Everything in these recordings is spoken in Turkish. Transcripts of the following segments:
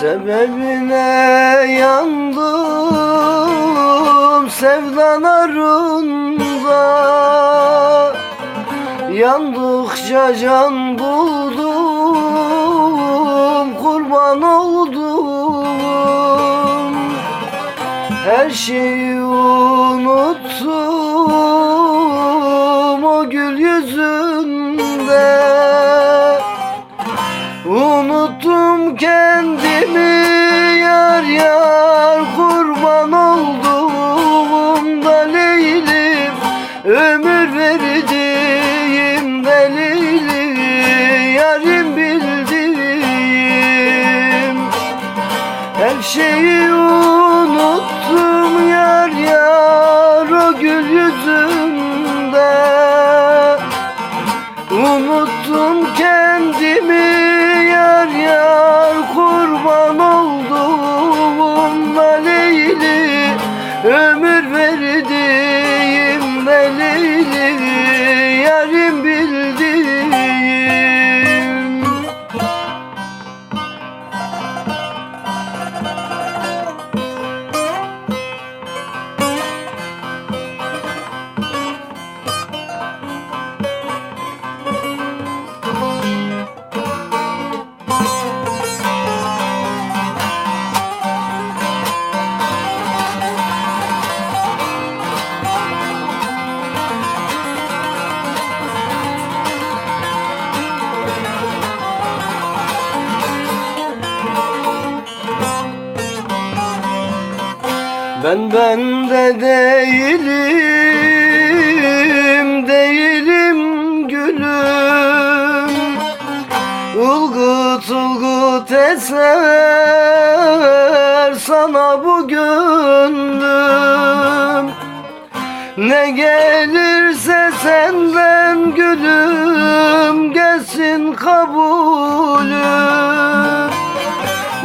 Sebebine yandım sevdan arında Yandıkça can buldum kurban oldum. Her şeyi unuttum o gül yüzünde. Unuttum kendimi yar yar kurban oldum Her şeyi unuttum yar yar o gül yüzünde. Unuttum kendimi yar yar kurban oldum da Leyli Ömür verdiğim Leyli Ben bende değilim, değilim gülüm. Ulgut ulgut eser sana bu gönlüm Ne gelirse senden gülüm gelsin kabulüm.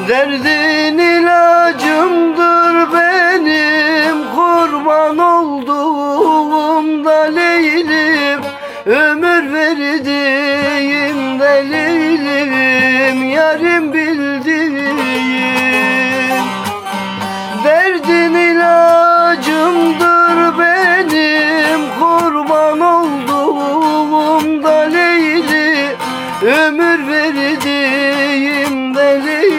Derdin Ömür verdiğim deliliğim Yarim bildiğim. Derdin ilacımdır benim Kurban olduğum da Ömür verdiğim deliliğim